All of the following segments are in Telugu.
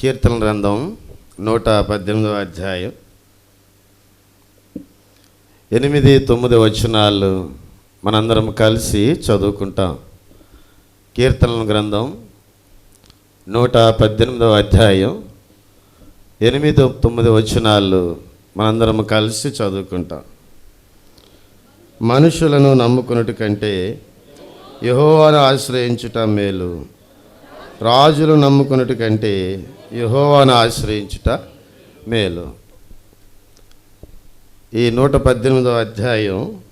కీర్తన గ్రంథం నూట పద్దెనిమిదవ అధ్యాయం. ఎనిమిది తొమ్మిది వచనాలు మనందరం కలిసి చదువుకుంటాం. కీర్తన గ్రంథం నూట పద్దెనిమిదవ అధ్యాయం. ఎనిమిది తొమ్మిది వచనాలు మనందరం కలిసి చదువుకుంటాం. మనుషులను నమ్ముకున్నట్టు కంటే యహోవాను ఆశ్రయించుట మేలు. రాజులు నమ్ముకున్నట్టు కంటే యహోవాను ఆశ్రయించుట మేలు. ఈ నూట పద్దెనిమిదవ అధ్యాయం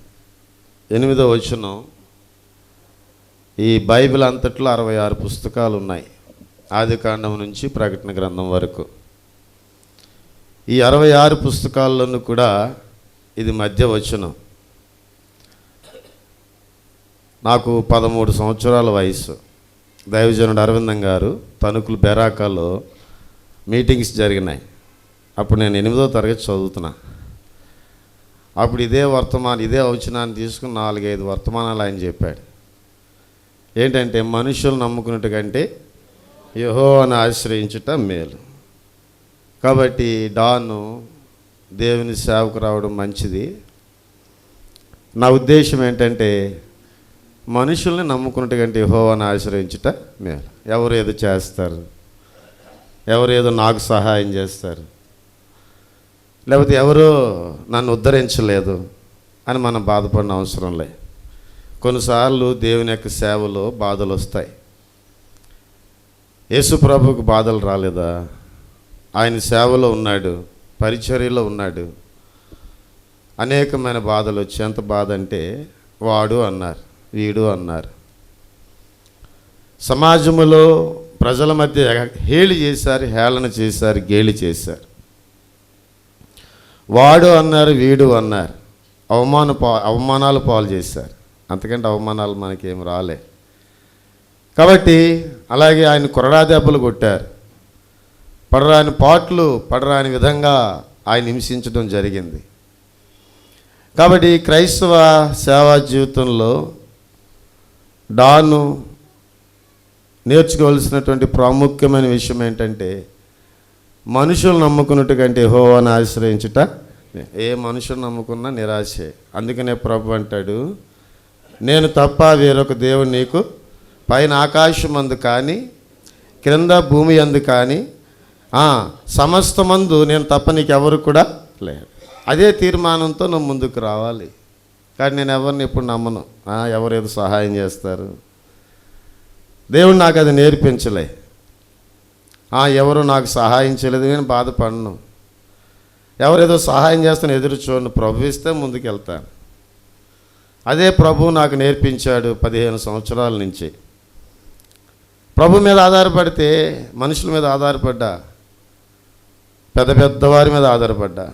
ఎనిమిదో వచనం. ఈ బైబిల్ అంతట్లో అరవై ఆరు పుస్తకాలు ఉన్నాయి ఆది కాండం నుంచి ప్రకటన గ్రంథం వరకు. ఈ అరవై ఆరు పుస్తకాల్లోనూ కూడా ఇది మధ్య వచనం. నాకు పదమూడు సంవత్సరాల వయసు దైవజనుడు అరవిందం గారు తణుకులు బెరాకాలో మీటింగ్స్ జరిగినాయి. అప్పుడు నేను ఎనిమిదో తరగతి చదువుతున్నా. అప్పుడు ఇదే వర్తమానం ఇదే వచనాన్ని తీసుకుని నాలుగైదు వర్తమానాలు ఆయన చెప్పాడు. ఏంటంటే మనుషులు నమ్ముకున్నట్టు కంటే యహో అని ఆశ్రయించుట మేలు. కాబట్టి డాను దేవుని సేవకు రావడం మంచిది. నా ఉద్దేశం ఏంటంటే మనుషుల్ని నమ్ముకున్నట్టు కంటే అని ఆశ్రయించుట మేలు. ఎవరు ఏదో చేస్తారు? ఎవరు ఏదో నాకు సహాయం చేస్తారు. లేకపోతే ఎవరో నన్ను ఉద్ధరించలేదు అని మనం బాధపడిన అవసరం లే. కొన్నిసార్లు దేవుని యొక్క సేవలో బాధలు వస్తాయి. యేసు ప్రభుకు బాధలు రాలేదా? ఆయన సేవలో ఉన్నాడు పరిచర్యలో ఉన్నాడు. అనేకమైన బాధలు వచ్చి ఎంత బాధ అంటే వాడు అన్నారు వీడు అన్నారు. సమాజంలో ప్రజల మధ్య హేళి చేశారు హేళన చేశారు గేలి చేశారు. వాడు అన్నారు వీడు అన్నారు. అవమాన పా అవమానాలు పాలు చేశారు. అంతకంటే అవమానాలు మనకేం రాలే. కాబట్టి అలాగే ఆయన కొరడా దెబ్బలు కొట్టారు. పడరాని పాటలు పడరాని విధంగా ఆయన హింసించడం జరిగింది. కాబట్టి క్రైస్తవ సేవా జీవితంలో డాను నేర్చుకోవాల్సినటువంటి ప్రాముఖ్యమైన విషయం ఏంటంటే మనుషులు నమ్ముకున్నట్టు కంటే హోవాని ఆశ్రయించుట ఏ మనుషులు నమ్ముకున్నా నిరాశే. అందుకనే ప్రభు అంటాడు నేను తప్ప వేరొక దేవుడు నీకు పైన ఆకాశం అందు కానీ క్రింద భూమి అందు కానీ సమస్తమందు నేను తప్ప నీకు ఎవరు కూడా లేదు అదే తీర్మానంతో నువ్వు ముందుకు రావాలి. కానీ నేను ఎవరిని ఇప్పుడు నమ్మను? ఎవరు ఏదో సహాయం చేస్తారు? దేవుడు నాకు అది నేర్పించలే. ఎవరు నాకు సహాయం చేయలేదు నేను బాధపడను. ఎవరేదో సహాయం చేస్తాను ఎదురు చూడను ప్రభు ఇస్తే అదే ప్రభు నాకు నేర్పించాడు పదిహేను సంవత్సరాల నుంచి. ప్రభు మీద ఆధారపడితే మనుషుల మీద ఆధారపడ్డా? పెద్ద పెద్దవారి మీద ఆధారపడ్డా?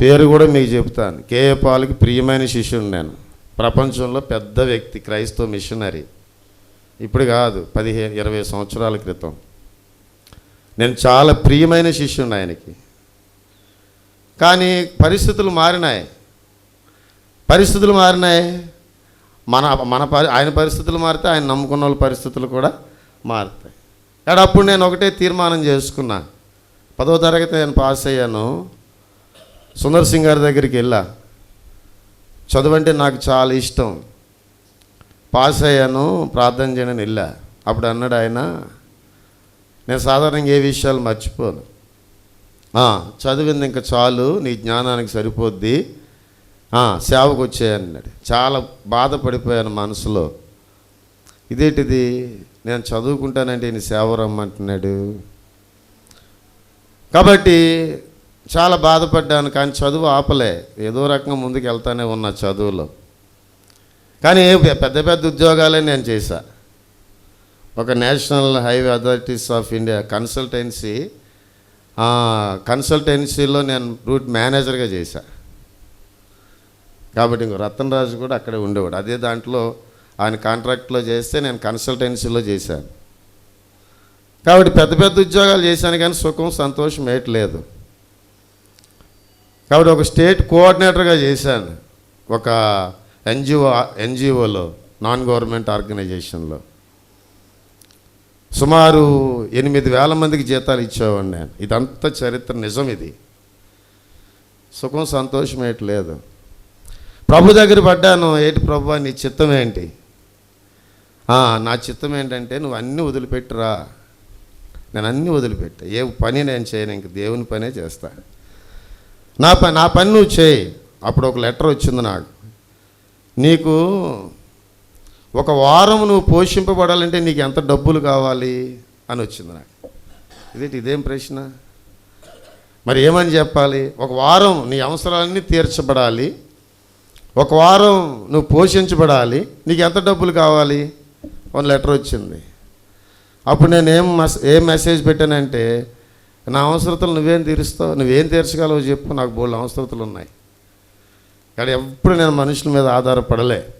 పేరు కూడా మీకు చెప్తాను. కేఏ పాలకి ప్రియమైన శిష్యుడు నేను. ప్రపంచంలో పెద్ద వ్యక్తి క్రైస్తవ మిషనరీ. ఇప్పుడు కాదు పదిహేను ఇరవై సంవత్సరాల క్రితం. నేను చాలా ప్రియమైన శిష్యుడు ఆయనకి. కానీ పరిస్థితులు మారినాయి. పరిస్థితులు మారినాయి. మన మన పరి ఆయన పరిస్థితులు మారితే ఆయన నమ్ముకున్న వాళ్ళ పరిస్థితులు కూడా మారుతాయి. ఎడప్పుడు అప్పుడు నేను ఒకటే తీర్మానం చేసుకున్నా. పదో తరగతి నేను పాస్ అయ్యాను. సుందర్ సింగ్ గారి దగ్గరికి వెళ్ళా. చదువు అంటే నాకు చాలా ఇష్టం. పాస్ అయ్యాను ప్రార్థన చేయని వెళ్ళా. అప్పుడు అన్నాడు ఆయన నేను సాధారణంగా ఏ విషయాలు మర్చిపోను. చదివింది ఇంకా చాలు నీ జ్ఞానానికి సరిపోద్ది. సేవకు వచ్చాయన్నాడు చాలా బాధపడిపోయాను మనసులో. ఇదేంటిది? నేను చదువుకుంటానంటే నేను సేవ రమ్మంటున్నాడు. కాబట్టి చాలా బాధపడ్డాను కానీ చదువు ఆపలే. ఏదో రకంగా ముందుకు వెళ్తానే ఉన్నా చదువులో. కానీ పెద్ద పెద్ద ఉద్యోగాలే నేను చేశా. ఒక national highway authorities of India consultancy కన్సల్టెన్సీలో నేను రూట్ మేనేజర్గా చేశా. కాబట్టి ఇంకో రతన్ రాజు కూడా అక్కడే ఉండేవాడు. అదే దాంట్లో ఆయన కాంట్రాక్ట్లో చేస్తే నేను కన్సల్టెన్సీలో చేశాను. కాబట్టి పెద్ద పెద్ద ఉద్యోగాలు చేశాను కానీ సుఖం సంతోషం ఏట్లేదు కాబట్టి ఒక స్టేట్ కోఆర్డినేటర్గా చేశాను. ఒక ఎన్జిఓ ఎన్జిఓలో నాన్ గవర్నమెంట్ ఆర్గనైజేషన్లో. సుమారు ఎనిమిది వేల మందికి జీతాలు ఇచ్చేవాడిని నేను. ఇదంతా చరిత్ర నిజం ఇది. సుఖం సంతోషం ఏంటి లేదు. ప్రభు దగ్గర పడ్డాను. ఏంటి ప్రభు నీ చిత్తం ఏంటి? నా చిత్తం ఏంటంటే నువ్వు అన్నీ వదిలిపెట్టురా. నేను అన్నీ వదిలిపెట్టా. ఏ పని నేను చేయను ఇంక దేవుని పనే చేస్తాను నా పని నా పని నువ్వు చేయి. అప్పుడు ఒక లెటర్ వచ్చింది నాకు. నీకు ఒక వారం నువ్వు పోషింపబడాలంటే నీకు ఎంత డబ్బులు కావాలి అని వచ్చింది నాకు. ఇదేంటి ఇదేం ప్రశ్న? మరి ఏమని చెప్పాలి? ఒక వారం నీ అవసరాలన్నీ తీర్చబడాలి. ఒక వారం నువ్వు పోషించబడాలి. నీకు ఎంత డబ్బులు కావాలి? ఒక లెటర్ వచ్చింది. అప్పుడు నేను ఏం మెస్ ఏం మెసేజ్ పెట్టానంటే నా అవసరతలు నువ్వేం తీరుస్తావు? నువ్వేం తీర్చగలవు చెప్పు నాకు బోళ్ళు అవసరతలు ఉన్నాయి. కానీ ఎప్పుడు నేను మనుషుల మీద ఆధారపడలే.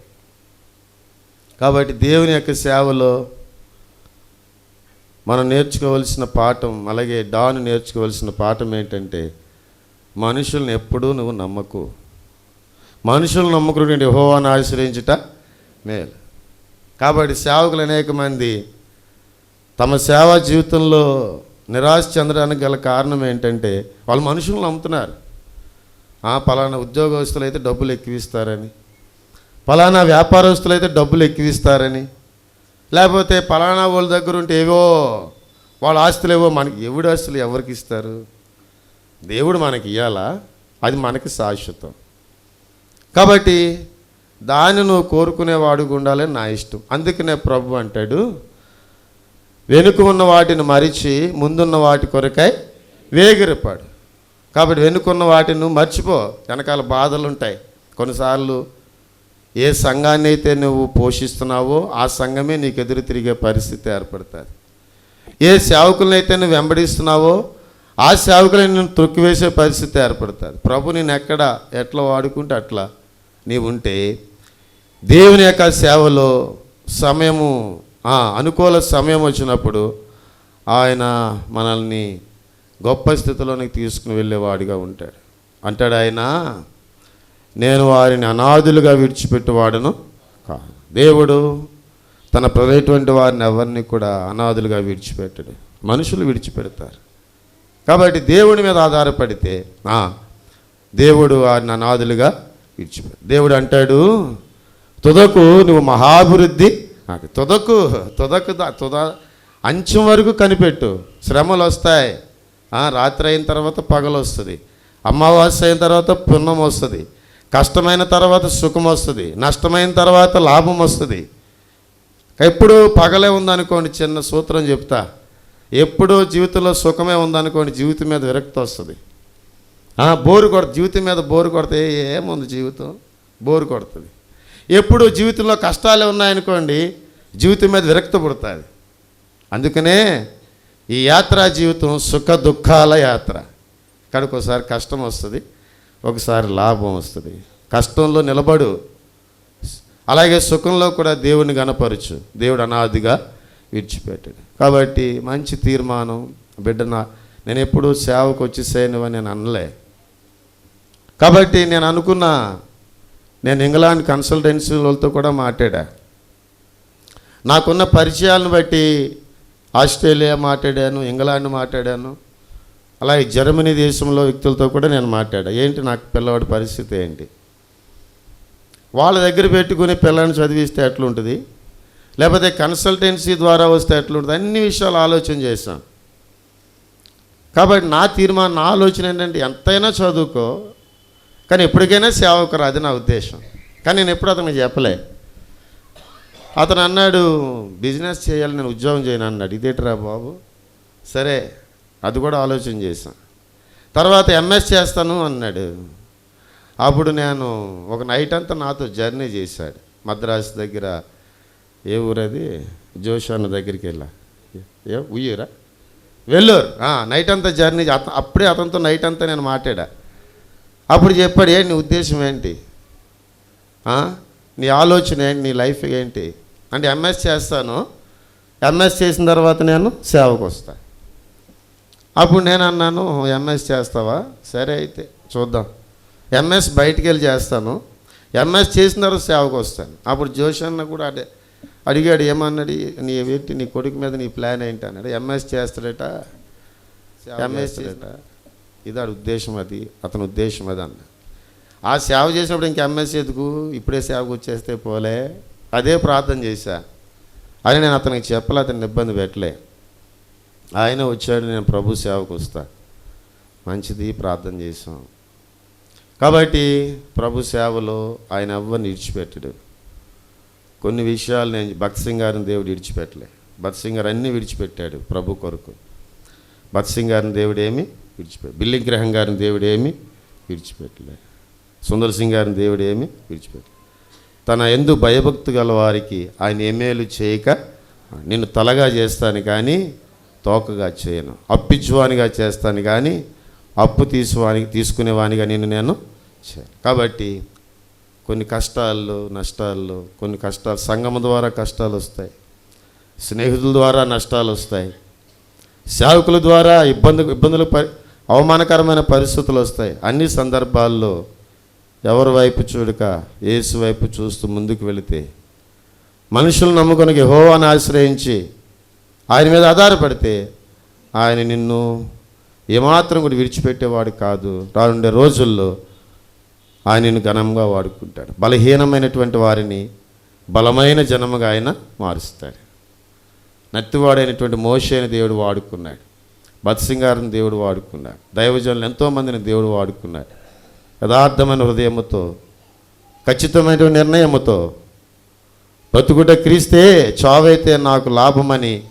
కాబట్టి దేవుని యొక్క సేవలో మనం నేర్చుకోవలసిన పాఠం అలాగే డాన్ నేర్చుకోవలసిన పాఠం ఏంటంటే మనుషుల్ని ఎప్పుడూ నువ్వు నమ్మకు. మనుషులు నమ్ముకున్నటువంటి హోవాను ఆశ్రయించుట మేలు. కాబట్టి సేవకులు అనేక మంది తమ సేవా జీవితంలో నిరాశ చెందడానికి గల కారణం ఏంటంటే వాళ్ళు మనుషులను నమ్ముతున్నారు. ఆ, పలానా ఉద్యోగస్తులు అయితే డబ్బులు ఎక్కువిస్తారని పలానా వ్యాపారస్తులు అయితే డబ్బులు ఎక్కువిస్తారని లేకపోతే పలానా వాళ్ళ దగ్గర ఉంటే ఏవో వాళ్ళ ఆస్తులు ఏవో మనకి ఎవడి ఆస్తులు ఎవరికి ఇస్తారు? దేవుడు మనకి ఇవ్వాలా అది మనకి శాశ్వతం. కాబట్టి దాన్ని నువ్వు కోరుకునేవాడుగా ఉండాలని నా ఇష్టం. అందుకనే ప్రభు అంటాడు వెనుక ఉన్న వాటిని మరిచి ముందున్న వాటి కొరకై వేగిరపాడు. కాబట్టి వెనుకున్న వాటిని నువ్వు మర్చిపో. వెనకాల బాధలు ఉంటాయి కొన్నిసార్లు ఏ సంఘాన్ని అయితే నువ్వు పోషిస్తున్నావో ఆ సంఘమే నీకు ఎదురు తిరిగే పరిస్థితి ఏర్పడుతుంది. ఏ సేవకులను అయితే నువ్వు వెంబడిస్తున్నావో ఆ సేవకులను నేను తొక్కివేసే పరిస్థితి ఏర్పడుతుంది. ప్రభు నేను ఎక్కడ ఎట్లా వాడుకుంటే అట్లా నీవు ఉంటే దేవుని యొక్క సేవలో సమయము అనుకూల సమయం వచ్చినప్పుడు ఆయన మనల్ని గొప్ప స్థితిలోనికి తీసుకుని వెళ్ళేవాడిగా ఉంటాడు. అంటాడు ఆయన నేను వారిని అనాథులుగా విడిచిపెట్టేవాడును కాదు. దేవుడు తన ప్రజటువంటి వారిని ఎవరిని కూడా అనాథులుగా విడిచిపెట్టడు. మనుషులు విడిచిపెడతారు. కాబట్టి దేవుడి మీద ఆధారపడితే దేవుడు వారిని అనాథులుగా విడిచిపెట్టు దేవుడు అంటాడు తుదకు నువ్వు మహాభివృద్ధి నాకు తుదకు తుదకు తుద అంచెం వరకు కనిపెట్టు. శ్రమలు వస్తాయి రాత్రి అయిన తర్వాత పగలు వస్తుంది అమావాస్య అయిన తర్వాత పుణ్యం వస్తుంది కష్టమైన తర్వాత సుఖం వస్తుంది నష్టమైన తర్వాత లాభం వస్తుంది ఎప్పుడు పగలే ఉందనుకోండి చిన్న సూత్రం చెప్తా. ఎప్పుడు జీవితంలో సుఖమే ఉందనుకోండి జీవితం మీద విరక్తి వస్తుంది బోరు కొడ జీవితం మీద బోరు కొడితే ఏముంది జీవితం? బోరు కొడుతుంది. ఎప్పుడు జీవితంలో కష్టాలే ఉన్నాయనుకోండి జీవితం మీద విరక్త పుడుతుంది. అందుకనే ఈ యాత్రా జీవితం సుఖ దుఃఖాల యాత్ర. ఇక్కడికి ఒకసారి కష్టం వస్తుంది ఒకసారి లాభం వస్తుంది. కష్టంలో నిలబడు. అలాగే సుఖంలో కూడా దేవుని గనపరచు దేవుడు అనాదిగా విడిచిపెట్టాడు. కాబట్టి మంచి తీర్మానం బిడ్డ నా నేను ఎప్పుడు సేవకు వచ్చి అని నేను అనలే. కాబట్టి నేను అనుకున్న నేను ఇంగ్లాండ్ కన్సల్టెన్సీ వాళ్ళతో కూడా మాట్లాడా. నాకున్న పరిచయాలను బట్టి ఆస్ట్రేలియా మాట్లాడాను ఇంగ్లాండ్ మాట్లాడాను అలాగే జర్మనీ దేశంలో వ్యక్తులతో కూడా నేను మాట్లాడా. ఏంటి నాకు పిల్లవాడి పరిస్థితి ఏంటి? వాళ్ళ దగ్గర పెట్టుకుని పిల్లల్ని చదివిస్తే ఎట్లుంటుంది? లేకపోతే కన్సల్టెన్సీ ద్వారా వస్తే ఎట్లుంటుంది? అన్ని విషయాలు ఆలోచన చేశాను. కాబట్టి నా తీర్మానం నా ఆలోచన ఏంటంటే ఎంతైనా చదువుకో కానీ ఎప్పటికైనా సేవకురా అది నా ఉద్దేశం. కానీ నేను ఎప్పుడు అతనికి చెప్పలే. అతను అన్నాడు బిజినెస్ చేయాలి నేను ఉద్యోగం చేయను అన్నాడు. ఇదేట్రా బాబు? సరే అది కూడా ఆలోచన చేశాను తర్వాత ఎంఎస్ చేస్తాను అన్నాడు. అప్పుడు నేను ఒక నైట్ అంతా నాతో జర్నీ చేశాడు. మద్రాసు దగ్గర ఏ ఊరది జోషాన్న దగ్గరికి వెళ్ళా. ఏ ఉయ్యూరా వెల్లూరు. నైట్ అంతా జర్నీ అప్పుడే అతనితో నైట్ అంతా నేను మాట్లాడా. అప్పుడు చెప్పాడు ఏంటి నీ ఉద్దేశం ఏంటి? నీ ఆలోచన ఏంటి? నీ లైఫ్ ఏంటి? అంటే ఎంఎస్ చేస్తాను. ఎంఎస్ చేసిన తర్వాత నేను సేవకు వస్తా. అప్పుడు నేను అన్నాను ఎంఎస్ చేస్తావా? సరే అయితే చూద్దాం. ఎంఎస్ బయటికి వెళ్ళి చేస్తాను. ఎంఎస్ చేసిన తర్వాత సేవకు వస్తాను. అప్పుడు జోష్ అన్న కూడా అదే అడిగాడు ఏమన్నాడు? నీ ఏంటి? నీ కొడుకు మీద నీ ప్లాన్ ఏంటి? అన్నాడు. ఎంఎస్ చేస్తాడట. ఎంఎస్ చేస్తాడట. ఇది ఉద్దేశం అది అతని ఉద్దేశం అది అన్న. ఆ సేవ చేసినప్పుడు ఇంక ఎంఎస్సీ ఎందుకు? ఇప్పుడే సేవకు వచ్చేస్తే పోలే. అదే ప్రార్థన చేశా. అని నేను అతనికి చెప్పలే అతన్ని ఇబ్బంది పెట్టలే. ఆయన వచ్చాడు నేను ప్రభు సేవకు వస్తా. మంచిది ప్రార్థన చేసాం కాబట్టి ప్రభు సేవలో ఆయన ఎవ్వరిని విడిచిపెట్టడు. కొన్ని విషయాలు నేను భక్త్ సింగ్ గారిని దేవుడు విడిచిపెట్టలే. భక్త్ సింగ్ గారు అన్నీ విడిచిపెట్టాడు ప్రభు కొరకు. భక్త్ సింగ్ గారిని దేవుడు ఏమి? విడిచిపె బిల్లింగ్ గ్రహం గారిని దేవుడు ఏమి విడిచిపెట్టలే సుందర్ సింగ్ గారిని దేవుడు ఏమి విడిచిపెట్టలే తన ఎందు భయభక్తు గల వారికి ఆయన ఏమేలు చేయక నిన్ను తలగా చేస్తాను కానీ తోకగా చేయను. అప్పిచ్చువానిగా చేస్తాను కానీ అప్పు తీసువానికి తీసుకునేవానిగా నిన్ను నేను చేయను కాబట్టి కొన్ని కష్టాల్లో నష్టాల్లో కొన్ని కష్టాలు సంగమం ద్వారా కష్టాలు వస్తాయి. స్నేహితుల ద్వారా నష్టాలు వస్తాయి. సేవకుల ద్వారా ఇబ్బంది ఇబ్బందులు పరి అవమానకరమైన పరిస్థితులు వస్తాయి. అన్ని సందర్భాల్లో ఎవరి వైపు చూడక యేసు వైపు చూస్తూ ముందుకు వెళితే మనుషులు నమ్ముకొని యెహోవాను ఆశ్రయించి ఆయన మీద ఆధారపడితే ఆయన నిన్ను ఏమాత్రం కూడా విడిచిపెట్టేవాడు కాదు. రానుండే రోజుల్లో ఆయన నిన్ను ఘనంగా వాడుకుంటాడు. బలహీనమైనటువంటి వారిని బలమైన జనముగా ఆయన మారుస్తాడు. నత్తివాడైనటువంటి మోషేని దేవుడు వాడుకున్నాడు. బత్సింగారిని దేవుడు వాడుకున్నాడు. దైవజనులు ఎంతోమందిని దేవుడు వాడుకున్నాడు. యథార్థమైన హృదయముతో ఖచ్చితమైన నిర్ణయముతో బ్రతుకుట క్రీస్తే చావైతే నాకు లాభమని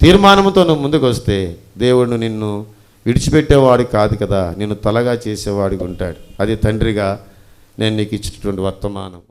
తీర్మానంతో నువ్వు ముందుకు వస్తే దేవుడు నిన్ను విడిచిపెట్టేవాడు కాదు కదా నిన్ను తలగా చేసేవాడిగా ఉంటాడు. అది తండ్రిగా నేను నీకు ఇచ్చినటువంటి వర్తమానం.